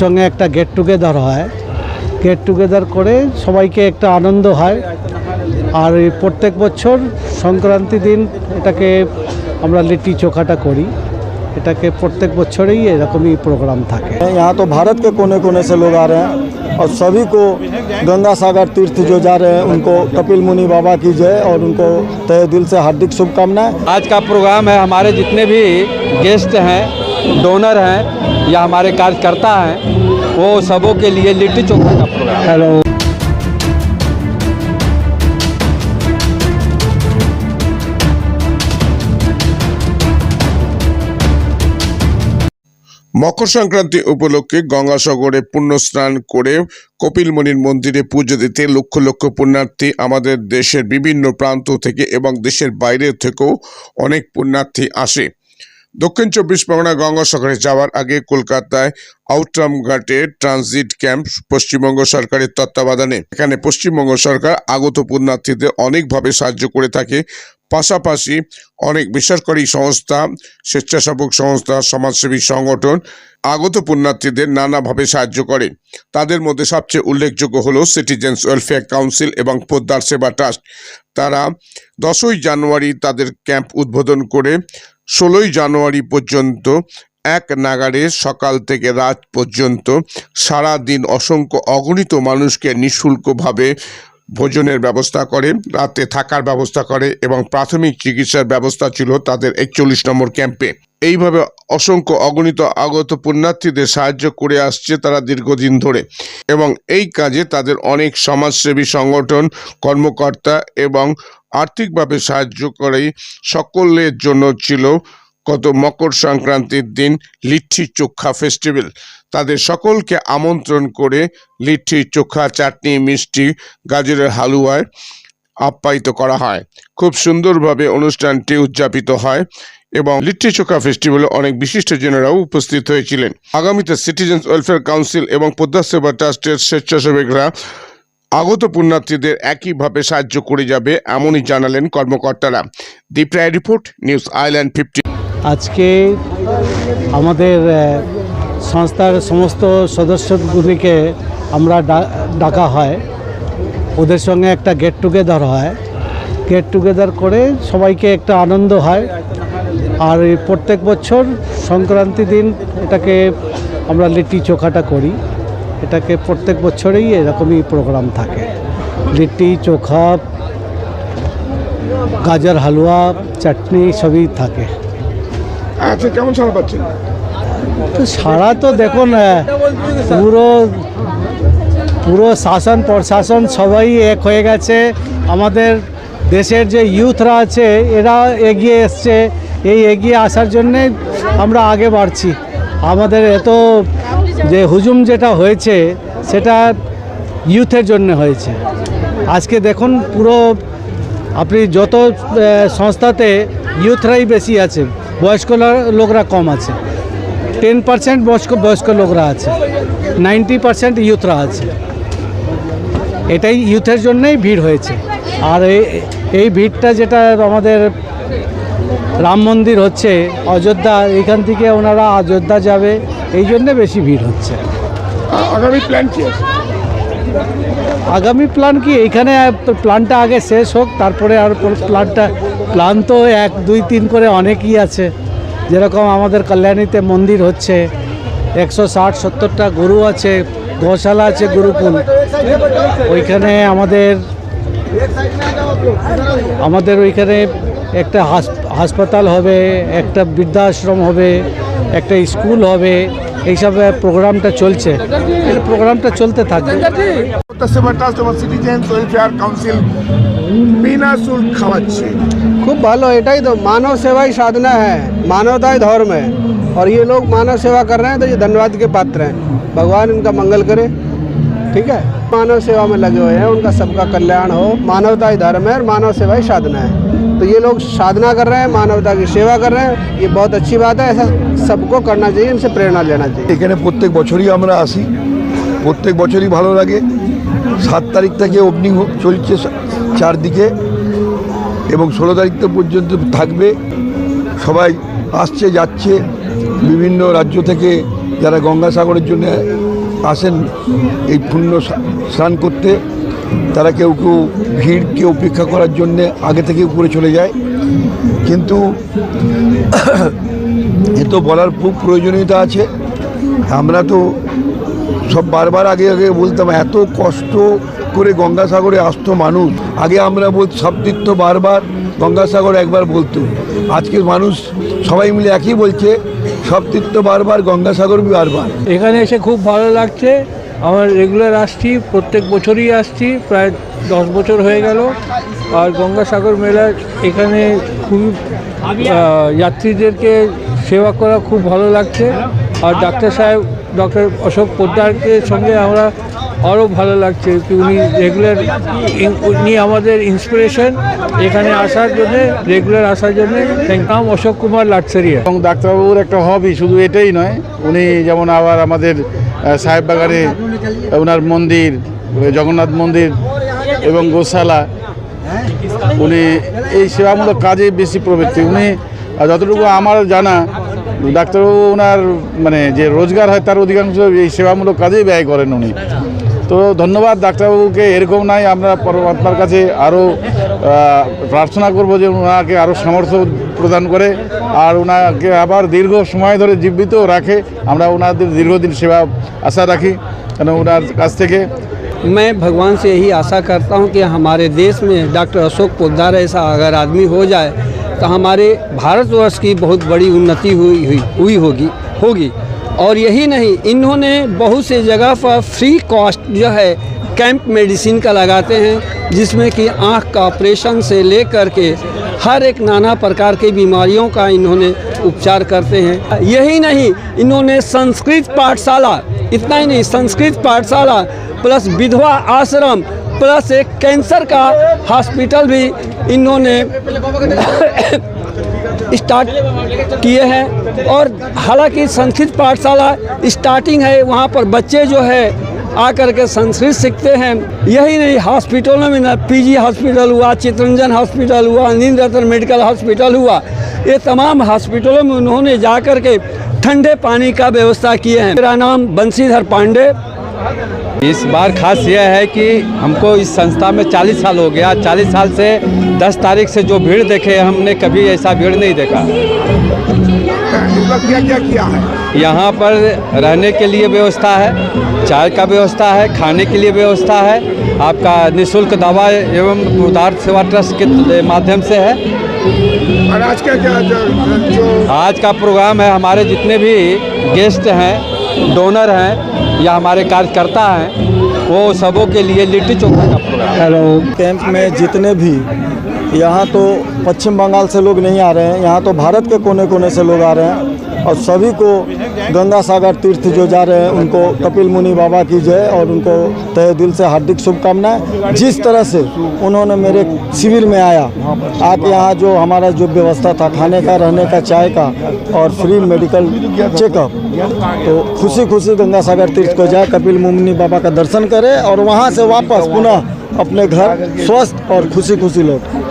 সঙ্গে একটা get together হয় গেট টুগেদার করে সবাইকে একটা আনন্দ হয় আর এই প্রত্যেক বছর সংক্রান্তি দিন এটাকে আমরা লিট্টি চোখাটা করি এটাকে প্রত্যেক বছরেই এরকমই প্রোগ্রাম থাকে यहाँ तो भारत के कोने कोने से लोग आ रहे हैं और सभी को गंगा सागर तीर्थ जो जा रहे हैं उनको कपिल मुनि बाबा की जय और उनको तहे दिल से हार्दिक शुभकामनाएं आज का प्रोग्राम है हमारे जितने भी गेस्ट हैं डोनर हैं या हमारे कार्यकर्ता हैं वो सबों के लिए लिट्टी चोखा का प्रोग्राम হ্যালো মকর সংক্রান্তি উপলক্ষে গঙ্গাসাগরে পুণ্য স্নান করে কপিলমণির মন্দিরে পুজো দিতে লক্ষ লক্ষ পুণ্যার্থী আমাদের দেশের বিভিন্ন প্রান্ত থেকে এবং দেশের বাইরে থেকেও অনেক পুণ্যার্থী আসে দক্ষিণ চব্বিশ পরগনা গঙ্গাসাগরে যাওয়ার আগে কলকাতায় আউটরাম ঘাটে ট্রানজিট ক্যাম্প, পশ্চিমবঙ্গ সরকারের তত্ত্বাবধানে। এখানে পশ্চিমবঙ্গ সরকার আগত পুণ্যার্থীদের অনেকভাবে সাহায্য করে থাকে। পাশাপাশি অনেক বেসরকারি সংস্থা, স্বেচ্ছাসেবক সংস্থা, সমাজসেবী সংগঠন আগত পুণ্যার্থীদের নানাভাবে সাহায্য করে। তাদের মধ্যে সবচেয়ে উল্লেখযোগ্য হল সিটিজেন্স ওয়েলফেয়ার কাউন্সিল এবং পোদ্দার সেবা ট্রাস্ট। তারা দশই জানুয়ারি তাদের ক্যাম্প উদ্বোধন করে ষোলোই জানুয়ারি পর্যন্ত এক নাগারে সকাল থেকে রাত পর্যন্ত সারা দিন অসংখ্য অগণিত মানুষকে নিঃশুল্কভাবে ভোজনের ব্যবস্থা করে, রাতে থাকার ব্যবস্থা করে এবং প্রাথমিক চিকিৎসার ব্যবস্থা ছিল তাদের একচল্লিশ নম্বর ক্যাম্পে। এইভাবে অসংখ্য অগণিত আগত পুণ্যার্থীদের সাহায্য করে আসছে তারা দীর্ঘদিন ধরে। এবং এই কাজে তাদের অনেক সমাজসেবী সংগঠন, কর্মকর্তা এবং আর্থিকভাবে সাহায্য করেই সকলের জন্য ছিল গত মকর সংক্রান্তির দিন লিট্টি চোখা ফেস্টিভ্যাল। তাদের সকলকে আমন্ত্রণ করে লিট্টি চোখা, চাটনি, মিষ্টি, গাজরের হালুয়ায় আপ্যায়িত করা হয়। খুব সুন্দরভাবে অনুষ্ঠানটি উদযাপিত হয়। এবং লিট্টি চোখা ফেস্টিভ্যালে অনেক বিশিষ্ট বিশিষ্টজনেরাও উপস্থিত হয়েছিলেন। আগামীতে সিটিজেন্স ওয়েলফেয়ার কাউন্সিল এবং পদ্মা সেবা ট্রাস্টের স্বেচ্ছাসেবকরা আগত পুণ্যার্থীদের একইভাবে সাহায্য করে যাবে এমনই জানালেন কর্মকর্তারা। Deep Roy report, news island fifty. আজকে আমাদের সংস্থার সমস্ত সদস্যগুলিকে আমরা ডাকা হয়। ওদের সঙ্গে একটা গেট টুগেদার হয়। গেট টুগেদার করে সবাইকে একটা আনন্দ হয়। আর এই প্রত্যেক বছর সংক্রান্তি দিন এটাকে আমরা লিট্টি চোখাটা করি। এটাকে প্রত্যেক বছরেই এরকমই প্রোগ্রাম থাকে। লিট্টি চোখা গাজর হালুয়া চাটনি সবই থাকে। আচ্ছা কেমন সারা পাচ্ছেন? সারা তো দেখুন পুরো পুরো শাসন প্রশাসন সবাই এক হয়ে গেছে। আমাদের দেশের যে ইউথরা আছে এরা এগিয়ে এসছে। এই এগিয়ে আসার জন্যে আমরা আগে বাড়ছি। আমাদের এত যে হুজুম যেটা হয়েছে, সেটা ইউথের জন্য হয়েছে। আজকে দেখুন পুরো আপনি যত সংস্থাতে ইউথরাই বেশি আছে, বয়স্ক লোকরা কম আছে। টেন পার্সেন্ট বয়স্ক বয়স্ক লোকরা আছে। নাইনটি পার্সেন্ট ইউথরা আছে। এটাই ইউথের জন্যই ভিড় হয়েছে। আর এই ভিড়টা যেটা আমাদের রাম মন্দির হচ্ছে অযোধ্যা এখান থেকে ওনারা অযোধ্যা যাবে এই জন্যে বেশি ভিড় হচ্ছে। আগামী প্ল্যান কি আছে? আগামী প্ল্যান কি এইখানে প্ল্যানটা আগে শেষ হোক তারপরে আর প্ল্যানটা প্ল্যান তো এক দুই তিন করে অনেকই আছে। যেরকম আমাদের কল্যাণীতে মন্দির হচ্ছে একশো ষাট সত্তরটা গরু আছে গোশালা আছে গুরুকুল। ওইখানে আমাদের আমাদের ওইখানে একটা হাস- হাসপাতাল হবে একটা বৃদ্ধাশ্রম হবে একটা স্কুল হবে এইসব প্রোগ্রামটা চলছে এই প্রোগ্রামটা চলতে থাকবে পদ্মা সেবা ট্রাস্ট এবং সিটিজেন্স ওয়েলফেয়ার কাউন্সিল বিনা শুল্ক খাওয়াচ্ছে खूब भालो एटा ही तो मानव सेवा ही साधना है मानवता ही धर्म है और ये लोग मानव सेवा कर रहे हैं तो ये धन्यवाद के पात्र हैं भगवान इनका मंगल करे ठीक है मानव सेवा में लगे हुए हैं उनका सबका कल्याण हो मानवता ही धर्म है और मानव सेवा ही साधना है तो ये लोग साधना कर रहे हैं मानवता की सेवा कर रहे हैं ये बहुत अच्छी बात है ऐसा सबको करना चाहिए इनसे प्रेरणा लेना चाहिए এখানে প্রত্যেক বছরই আমরা আসি প্রত্যেক বছরই ভালো লাগে সাত তারিখ থেকে ওপেনিং চলছে সা- চারদিকে এবং ষোলো তারিখ তো পর্যন্ত থাকবে সবাই আসছে যাচ্ছে বিভিন্ন রাজ্য থেকে যারা গঙ্গাসাগরের জন্য আসেন এই পুণ্য স্না- স্নান করতে তারা কেউ কেউ ভিড়কে উপেক্ষা করার জন্যে আগে থেকে উপরে চলে যায়। কিন্তু এ তো বলার খুব প্রয়োজনীয়তা আছে। আমরা তো সব বারবার আগে আগে বলতাম, এত কষ্ট করে গঙ্গাসাগরে আসতো মানুষ। আগে আমরা বল সব তীর্থ বারবার গঙ্গাসাগর একবার বলতো। আজকে মানুষ সবাই মিলে একই বলছে সব তীর্থ বারবার গঙ্গাসাগর বারবার। এখানে এসে খুব ভালো লাগছে। আমার রেগুলার আসছি, প্রত্যেক বছরই আসছি, প্রায় দশ বছর হয়ে গেল। আর গঙ্গাসাগর মেলার এখানে খুবই যাত্রীদেরকে সেবা করা খুব ভালো লাগছে। আর ডাক্তার সাহেব ডক্টর অশোক পোদ্দারকে সঙ্গে আমরা আরও ভালো লাগছে কি উনি রেগুলার উনি আমাদের ইন্সপিরেশন এখানে আসার জন্য রেগুলার আসার জন্য। নাম অশোক কুমার লাটসারিয়া। এবং ডাক্তারবাবুর একটা হবি শুধু এটাই নয় উনি যেমন আবার আমাদের আহ, সাহেববাগানে ওনার মন্দির জগন্নাথ মন্দির এবং গোশালা উনি এই সেবামূলক কাজে বেশি প্রবৃত্তি। উনি যতটুকু আমার জানা ডাক্তারবাবু ওনার মানে যে রোজগার হয় তার অধিকাংশ এই সেবামূলক কাজেই ব্যয় করেন উনি। তো ধন্যবাদ ডাক্তারবাবুকে এরকম নাই আমরা পরমাত্মার কাছে আরও প্রার্থনা করব যে ওনাকে আরও সামর্থ্য প্রদান করে আর ওনাকে আবার দীর্ঘ সময় ধরে জীবিত রাখে আমরা ওনাদের দীর্ঘদিন সেবা আশা রাখি কেন ওনার কাছ থেকে मैं भगवान से यही आशा करता हूं कि हमारे देश में डॉक्टर अशोक पोद्दार ऐसा अगर आदमी हो जाए तो हमारे भारतवर्ष की बहुत बड़ी उन्नति हुई हुई हुई होगी होगी और यही नहीं, इन्होंने बहुत से जगह पर फ्री कॉस्ट जो है कैंप मेडिसिन का लगाते हैं, जिसमें कि आँख का ऑपरेशन से लेकर के हर एक नाना प्रकार की बीमारियों का इन्होंने उपचार करते हैं। यही नहीं, इन्होंने संस्कृत पाठशाला, इतना ही नहीं, संस्कृत पाठशाला प्लस विधवा आश्रम प्लस एक कैंसर का हॉस्पिटल भी इन्होंने स्टार्ट किए हैं और हालाँकि संस्कृत पाठशाला स्टार्टिंग है, वहाँ पर बच्चे जो है आकर के संस्कृत सीखते हैं। यही नहीं, हॉस्पिटलों में ना, पीजी हॉस्पिटल हुआ, चितरंजन हॉस्पिटल हुआ नींद रतन मेडिकल हॉस्पिटल हुआ। ये तमाम हॉस्पिटलों में उन्होंने जाकर के ठंडे पानी का व्यवस्था किए हैं। मेरा नाम बंशीधर पांडे इस बार खास यह है कि हमको इस संस्था में 40 साल हो गया। 40 साल से 10 तारीख से जो भीड़ देखे, हमने कभी ऐसा भीड़ नहीं देखा। यहाँ पर रहने के लिए व्यवस्था है, चाय का व्यवस्था है, खाने के लिए व्यवस्था है। आपका निशुल्क दवा एवं उदार सेवा ट्रस्ट के माध्यम से है। और आज क्या क्या जो आज का प्रोग्राम है, हमारे जितने भी गेस्ट हैं, डोनर हैं या हमारे कार्यकर्ता हैं, वो सबों के लिए लिट्टी चोखा का प्रोग्राम हेलो कैंप में जितने भी, यहाँ तो पश्चिम बंगाल से लोग नहीं आ रहे हैं, यहाँ तो भारत के कोने कोने से लोग आ रहे हैं, और सभी को गंगा सागर तीर्थ जो जा रहे हैं, उनको कपिल मुनि बाबा की जय और उनको तहे दिल से हार्दिक शुभकामनाएँ। जिस तरह से उन्होंने मेरे शिविर में आया, आके यहाँ जो हमारा जो व्यवस्था था, खाने का, रहने का, चाय का और फ्री मेडिकल चेकअप तो खुशी खुशी गंगा सागर तीर्थ को जाए, कपिल मुनि बाबा का दर्शन करे और वहाँ से वापस पुनः अपने घर, स्वस्थ और खुशी खुशी लौट।